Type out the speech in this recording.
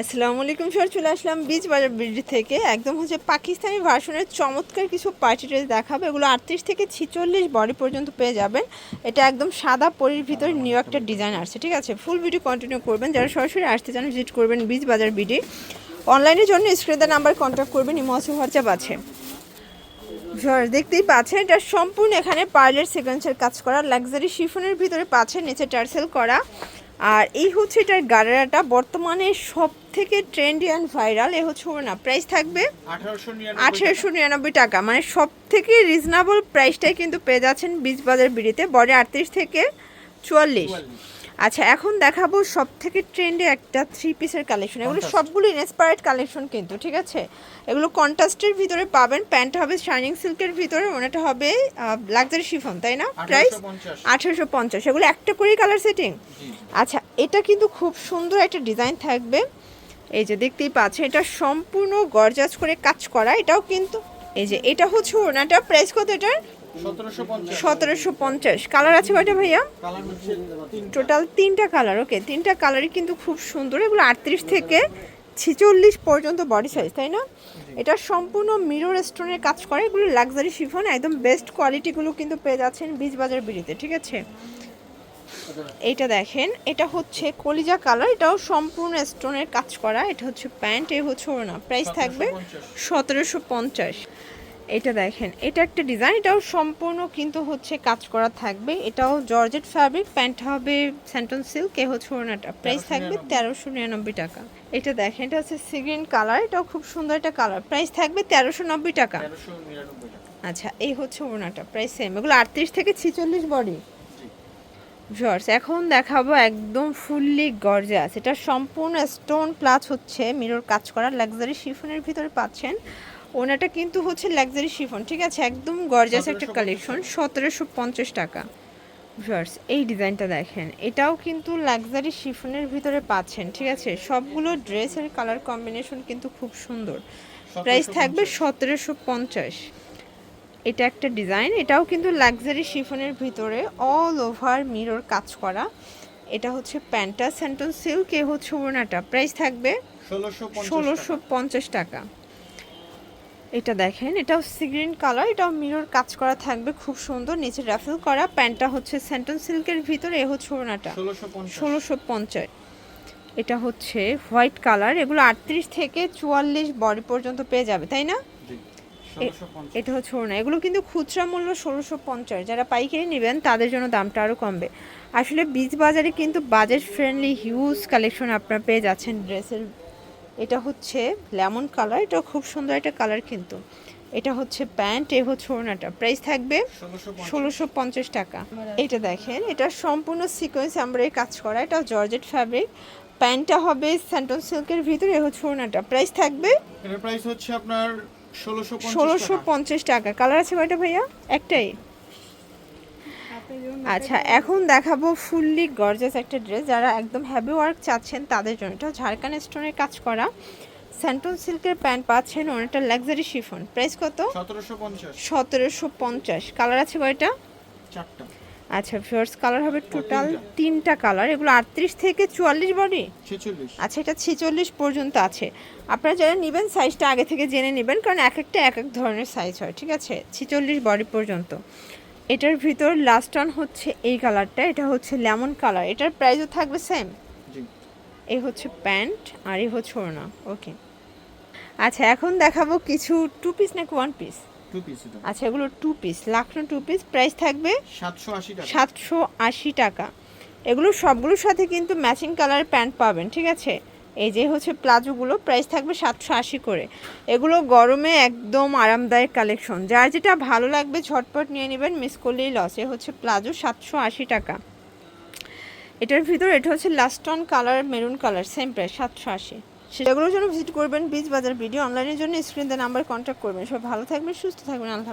আসসালামু আলাইকুম স্যার চলে আসলাম বীজ বাজার বিডি থেকে। একদম হচ্ছে পাকিস্তানি ভার্সনের চমৎকার কিছু পার্টি ড্রেস দেখাবো। এগুলো আটত্রিশ থেকে ছিচল্লিশ বডি পর্যন্ত পেয়ে যাবেন। এটা একদম সাদা পরির ভিতরে নিউ একটা ডিজাইন আসছে ঠিক আছে? ফুল ভিডিও কন্টিনিউ করবেন। যারা সরাসরি আসতে চান ভিজিট করবেন বীজ বাজার বিডি অনলাইনের জন্য স্ক্রিনের নাম্বার কন্ট্যাক্ট করবেন ইমো আছে হোয়াটসঅ্যাপ আছে। দেখতেই পাচ্ছেন এটা সম্পূর্ণ এখানে পার্লের সিকোয়েন্সের কাজ করা। লাক্সারি শিফনের ভিতরে পাচ্ছেন নিচে টার্সেল করা। আর এই হচ্ছে এটার গাড়ারাটা বর্তমানে সব থেকে ট্রেন্ডি অ্যান্ড ভাইরাল এ হচ্ছে না প্রাইস থাকবে আঠারোশো নিরানব্বই টাকা। মানে সব থেকে রিজনেবল প্রাইসটাই কিন্তু পেয়ে যাচ্ছেন বীজ বাজার বিড়িতে বড়ে আটত্রিশ থেকে চুয়াল্লিশ। আচ্ছা এখন দেখাবো সব থেকে ট্রেন্ডে একটা থ্রি পিসের কালেকশন এগুলো. সবগুলো ইনস্পায়ার্ড কালেকশন কিন্তু ঠিক আছে? এগুলো কন্ট্রাস্টের ভিতরে পাবেন প্যান্ট হবে শাইনিং সিল্কের ভিতরে ওনাটা হবে লাক্সারি শিফন তাই না? প্রাইস আঠেরোশো পঞ্চাশ। এগুলো একটা করেই কালার সেটিং আচ্ছা এটা কিন্তু খুব সুন্দর একটা ডিজাইন থাকবে। এই যে দেখতেই পাচ্ছেন এটা সম্পূর্ণ গরজাজ করে কাজ করা। এটাও কিন্তু এই যে এটা হচ্ছে ওনাটা। প্রাইস কত এটার? সতেরোশো পঞ্চাশ। কালার আছে কয়টা ভাইয়া? টোটাল তিনটা। কালার ওকে তিনটা কালারই কিন্তু খুব সুন্দর। এগুলো আটত্রিশ থেকে ছিচল্লিশ পর্যন্ত বডি সাইজ তাই না? এটা সম্পূর্ণ মিরর স্টোনের কাজ করে। এগুলো লাক্সারি শিফন একদম বেস্ট কোয়ালিটিগুলো কিন্তু পেয়ে যাচ্ছেন বীজ বাজার বিড়িতে ঠিক আছে? এইটা দেখেন এটা হচ্ছে কলিজা কালার এটাও সম্পূর্ণ স্টোনের কাজ করা। এটা হচ্ছে প্যান্ট এ হচ্ছে ওড়না। প্রাইস থাকবে সতেরোশো পঞ্চাশ। এটা দেখেন এটা একটা ডিজাইন এটাও সম্পূর্ণ কিন্তু হচ্ছে কাজ করা থাকবে। এটাও জর্জেট ফ্যাব্রিক প্যান্ট হবে স্যান্টন সিল্ক এ হচ্ছে ওড়নাটা প্রাইস থাকবে তেরোশো নিরানব্বই টাকা। এটা দেখেন এটা হচ্ছে সিগ্রিন কালার এটাও খুব সুন্দর একটা কালার প্রাইস থাকবে তেরোশো নব্বই টাকা। আচ্ছা এই হচ্ছে ওড়নাটা প্রাইস সেম এগুলো আটত্রিশ থেকে ছিচল্লিশ বডি জি। ভিউয়ার্স এখন দেখাবো একদম ফুললি গর্জাস এটা সম্পূর্ণ স্টোন প্লাস হচ্ছে মিরর কাজ করা লাক্সারি শিফনের ভিতরে পাচ্ছেন। ওনাটা কিন্তু হচ্ছে লাক্সারি শিফন ঠিক আছে? একদম গর্জাস একটা কালেকশন সতেরোশো পঞ্চাশ টাকা। ভিউয়ার্স এই ডিজাইনটা দেখেন। এটাও কিন্তু লাক্সারি শিফনের ভিতরে পাচ্ছেন ঠিক আছে? সবগুলো ড্রেসের কালার কম্বিনেশন কিন্তু খুব সুন্দর। প্রাইস থাকবে সতেরোশো পঞ্চাশ। এটা একটা ডিজাইন এটাও কিন্তু লাক্সারি শিফনের ভিতরে অল ওভার মিরর কাজ করা। এটা হচ্ছে প্যান্টা স্যান্টন সিল্ক এ হচ্ছে ওনাটা। প্রাইস থাকবে ষোলোশো ষোলোশো পঞ্চাশ টাকা। এটা দেখেন এটাও সিগ্রিন কালার এটাও মিরর কাজ করা থাকবে খুব সুন্দর নিচে র্যাফেল করা প্যান্টটা হচ্ছে স্যান্টন সিল্কের ভিতরে এ হচ্ছে ওড়নাটা ষোলোশো পঞ্চাশ। এটা হচ্ছে হোয়াইট কালার এগুলো আটত্রিশ থেকে চুয়াল্লিশ বডি পর্যন্ত পেয়ে যাবে তাই না? এটা হচ্ছে ওড়না এগুলো কিন্তু খুচরা মূল্য ষোলোশো পঞ্চাশ। যারা পাইকারি নেবেন তাদের জন্য দামটা আরও কমবে। আসলে বীজ বাজারে কিন্তু বাজেট ফ্রেন্ডলি হিউজ কালেকশন আপনারা পেয়ে যাচ্ছেন ড্রেসের এটা হচ্ছে লেমন কালার এটা খুব সুন্দর একটা কালার কিন্তু। এটা হচ্ছে প্যান্ট এ হচ্ছে ওড়নাটা। প্রাইস থাকবে ষোলোশো পঞ্চাশ। টাকা। এটা দেখেন এটা সম্পূর্ণ সিকোয়েন্স আমরা কাজ করা এটা জর্জেট ফ্যাব্রিক প্যান্টটা হবে স্যান্টন সিল্কের ভিতরে হচ্ছে ওড়নাটা। প্রাইস থাকবে প্রাইস হচ্ছে আপনার ষোলোশো পঞ্চাশ টাকা। কালার আছে কয়টা ভাইয়া? একটাই। আচ্ছা এখন দেখাবো ফুললি গর্জাস একটা ড্রেস যারা একদম হ্যাভি ওয়ার্ক চাচ্ছেন তাদের জন্য। এটা ঝাড়খান স্টোনের কাজ করা। স্যান্টন সিল্কের প্যান্ট পাচ্ছেন অনেকটা লাক্সারি শিফন প্রাইস কত? সতেরোশো পঞ্চাশ। সতেরোশো পঞ্চাশ। কালার আছে কয়টা? চারটা। আচ্ছা ফার্স্ট কালার হবে টোটাল তিনটা। কালার এগুলো আটত্রিশ থেকে চুয়াল্লিশ বডি ছেচল্লিশ। আচ্ছা এটা ছেচল্লিশ পর্যন্ত আছে। আপনারা যারা নেবেন সাইজটা আগে থেকে জেনে নেবেন কারণ এক একটা এক এক ধরনের সাইজ হয় ঠিক আছে? ছেচল্লিশ বডি পর্যন্ত। এটার ভিতর লাস্ট ওয়ান হচ্ছে এই কালারটা এটা হচ্ছে লেমন কালার এটার প্রাইসও থাকবে সেম জি। এই হচ্ছে প্যান্ট আর এই হচ্ছে ওড়না ওকে আচ্ছা এখন দেখাবো কিছু টু পিস নাকি ওয়ান পিস টু পিস আচ্ছা এগুলো two piece Lucknow two piece price থাকবে সাতশো আশি টাকা। সাতশো আশি টাকা। এগুলো সবগুলোর সাথে কিন্তু ম্যাচিং কালারের প্যান্ট পাবেন ঠিক আছে? এই যে হচ্ছে প্লাজোগুলো প্রাইস থাকবে সাতশো আশি করে। এগুলো গরমে একদম আরামদায়ক কালেকশন যার যেটা ভালো লাগবে ঝটপট নিয়ে নেবেন মিস করলেই লস এ হচ্ছে প্লাজো সাতশো আশি টাকা। এটার ভিতর, এটা হচ্ছে লাস্টন colour maroon colour same price সাতশো আশি। সেগুলোর জন্য ভিজিট করবেন বীজ বাজার ভিডিও অনলাইনের জন্য স্ক্রিন নাম্বার কন্ট্যাক্ট করবেন। সব ভালো থাকবেন, সুস্থ থাকবেন, আল্লাহ